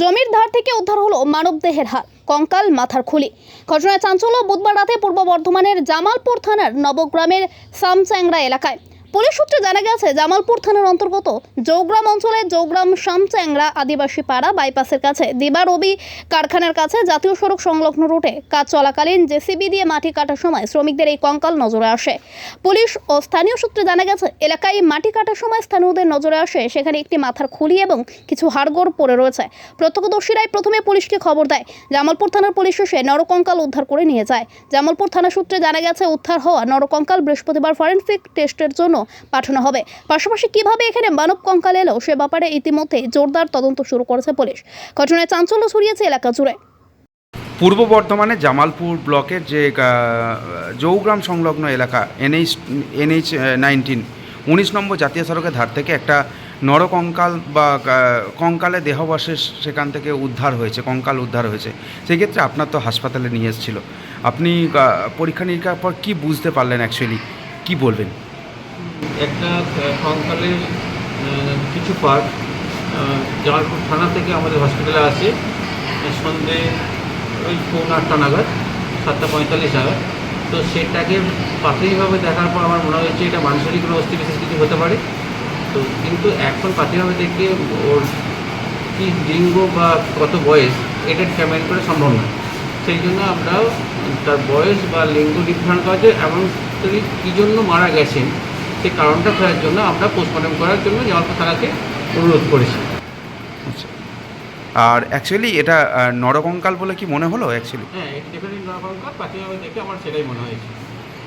জমির ধার থেকে উদ্ধার হলো মানব দেহের হার, কঙ্কাল মাথার খুলি। ঘটনায় চাঞ্চল্য বুধবার রাতে পূর্ব বর্ধমানের জামালপুর থানার নবগ্রামের সামচ্যাংরা এলাকায়। পুলিশ সূত্রে জানা গেছে, জামালপুর থানার অন্তর্গত জৌগ্রাম অঞ্চলের জৌগ্রাম শামচ্যাংরা আদিবাসী পাড়া বাইপাসের কাছে দিবা রবি কারখানার কাছে জাতীয় সড়ক সংলগ্ন রুটে কাজ চলাকালীন জেসিবি দিয়ে মাটি কাটার সময় শ্রমিকদের এই কঙ্কাল নজরে আসে। পুলিশ ও স্থানীয় সূত্রে জানা গেছে, এলাকায় মাটি কাটার সময় স্থানীয়দের নজরে আসে, সেখানে একটি মাথার খুলি এবং কিছু হাড়গোড় পড়ে রয়েছে। প্রত্যক্ষদর্শীরাই প্রথমে পুলিশকে খবর দেয়, জামালপুর থানার পুলিশ এসে নরকঙ্কাল উদ্ধার করে নিয়ে যায়। জামালপুর থানা সূত্রে জানা গেছে, উদ্ধার হওয়া নরকঙ্কাল বৃহস্পতিবার ফরেনসিক টেস্টের জন্য পাঠানো হবে। পাশাপাশি কীভাবে এখানে মানব কঙ্কাল এলো সে ব্যাপারে ইতিমধ্যে জোরদার তদন্ত শুরু করেছে পুলিশ। ঘটনায় চাঞ্চল্য ছড়িয়েছে এলাকা জুড়ে। পূর্ব বর্ধমানে জামালপুর ব্লকের যে জৌগ্রাম সংলগ্ন এলাকা এনএইচ এনএইচ নাইনটিন উনিশ নম্বর জাতীয় সড়কের ধার থেকে একটা নরকঙ্কাল বা কঙ্কালে দেহবশেষ সেখান থেকে উদ্ধার হয়েছে, কঙ্কাল উদ্ধার হয়েছে। সেক্ষেত্রে আপনার তো হাসপাতালে নিয়ে এসেছিল। আপনি পরীক্ষা নিরীক্ষার পর কী বুঝতে পারলেন অ্যাকচুয়ালি কি বলবেন? একটা কঙ্কালের কিছু পার্ট জামালপুর থানা থেকে আমাদের হসপিটালে আসে। সন্ধে ওই পৌনে আটটা নাগাদ, সাতটা পঁয়তাল্লিশ নাগাদ। তো সেটাকে প্রাথমিকভাবে দেখার পর আমার মনে হয়েছে এটা মানসিক কোনো অস্থি বিশেষ কিছু হতে পারে। তো কিন্তু এখন প্রাথমিকভাবে দেখে ওর কি লিঙ্গ বা কত বয়স, এটা ডিটারমাইন করা সম্ভব না। সেই জন্য আমরাও তার বয়স বা লিঙ্গ নির্ধারণ করার জন্য এবং তিনি কী জন্য মারা গেছেন সেই কারণটা খোঁজার জন্য আমরা পোস্টমর্টম করার জন্য জামালপুর থানাকে অনুরোধ করেছি। আচ্ছা। আর অ্যাকচুয়ালি এটা নরকঙ্কাল বলে কি মনে হলো অ্যাকচুয়ালি হ্যাঁ ডেফিনেটলি নরকঙ্কাল প্রাথমিকভাবে দেখে আমার সেটাই মনে হয়েছে।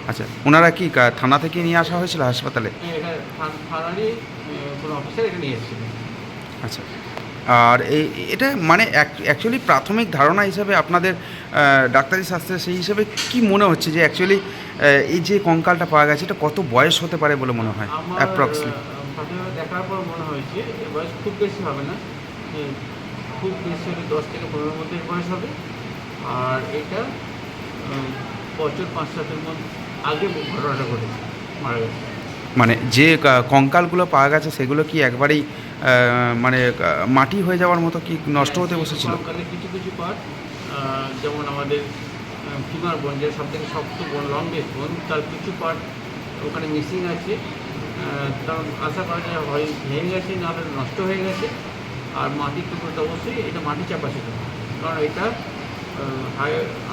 আচ্ছা ওনারা কি থানা থেকে নিয়ে আসা হয়েছিল হাসপাতালে? হ্যাঁ, থানারই কোনো অফিসার এটা নিয়ে এসেছিলেন আচ্ছা। আর এই এটা মানে অ্যাকচুয়ালি প্রাথমিক ধারণা হিসাবে আপনাদের ডাক্তারি শাস্ত্রে সেই হিসেবে কি মনে হচ্ছে যে অ্যাকচুয়ালি এই যে কঙ্কালটা পাওয়া গেছে এটা কত বয়স হতে পারে বলে মনে হয় অ্যাপ্রক্সলি দেখার পর মনে হয়েছে বয়স খুব বেশি হবে না। খুব বেশি হলে দশ থেকে পনেরোর মধ্যে বয়স হবে। আর এটা বছর পাঁচ সাতের মধ্যে আগে ঘটনাটা ঘটেছে মারা গেছে। মানে যে কঙ্কালগুলো পাওয়া গেছে সেগুলো কি একবারেই মানে মাটি হয়ে যাওয়ার মতো কি নষ্ট হতে বসেছিল? কিছু কিছু পার্ট যেমন আমাদের ফিমার বোন, যে সব থেকে শক্ত বোন লংগেস্ট বোন, তার কিছু পার্ট ওখানে মিসিং আছে। কারণ আশা করা যায় হয় ভেঙে গেছে, না হলে নষ্ট হয়ে গেছে। আর মাটির টুকরোটা অবশ্যই এটা মাটি চাপা ছিল। কারণ এটা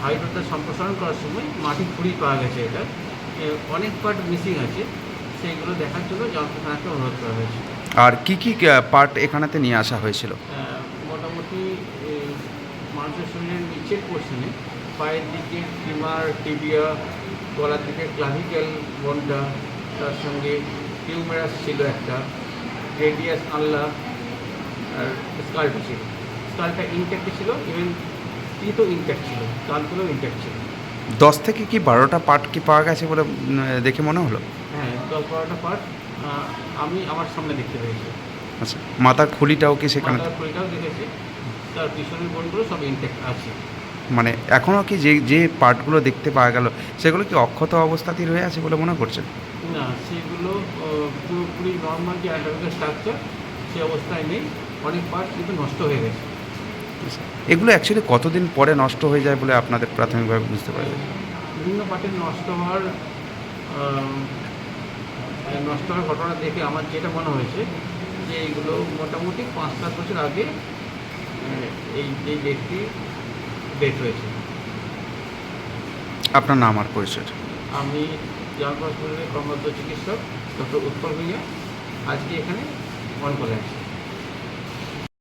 হাইড্রোটা সম্প্রসারণ করার সময় মাটি খুঁড়ি পাওয়া গেছে এটা। অনেক পার্ট মিসিং আছে। সেইগুলো দেখার জন্য থানাকে অনুরোধ করা হয়েছে। আর কি কি পার্ট এখানেতে নিয়ে আসা হয়েছিল? মোটামুটি মানুষের শরীরের নিচের পোর্শনে পায়ের দিকে টিমার টিবিয়া গলার দিকে ক্লাভিক্যাল বোনটা তার সঙ্গে টিউমারাস ছিল একটা রেডিয়াস আল্লাহ আর স্কালটা ছিল। স্কালটা ইনট্যাক্ট ছিল ইভেন টিথও ইনট্যাক্ট ছিল কানগুলোও ইনট্যাক্ট ছিল। দশ থেকে কি বারোটা পার্ট কি পাওয়া গেছে বলে দেখে মনে হলো? হ্যাঁ বারোটা পার্ট আমি আমার সামনে দেখতে পেয়েছি। আচ্ছা মাথার খুলিটাও কি সেখানে? মাথার খুঁড়িটাও দেখেছি। তার পিছনের বোনগুলো সব ইনট্যাক্ট আছে। মানে এখনও কি যে যে পার্টগুলো দেখতে পাওয়া গেল সেগুলো কি অক্ষত অবস্থাতেই রয়ে আছে বলে মনে করছেন? না সেগুলো পুরোপুরি নর্মাল যে অ্যান্টামিকাল স্ট্রাকচার সে অবস্থায় নেই। অনেক পার্ট কিন্তু নষ্ট হয়ে গেছে। এগুলো অ্যাকচুয়ালি কতদিন পরে নষ্ট হয়ে যায় বলে আপনাদের প্রাথমিকভাবে বুঝতে পারবেন বিভিন্ন পার্টের নষ্ট হওয়ার নষ্ট হওয়ার ঘটনা দেখে আমার যেটা মনে হয়েছে যে এইগুলো মোটামুটি পাঁচ সাত বছর আগে এই যে ব্যক্তি ডেট হয়েছে। আপনার নাম আর পরিচয়? আমি জামাল হসপিটালের কর্মরত চিকিৎসক ডক্টর উৎপল ভূঁইয়া আজকে এখানে অন করে আছি।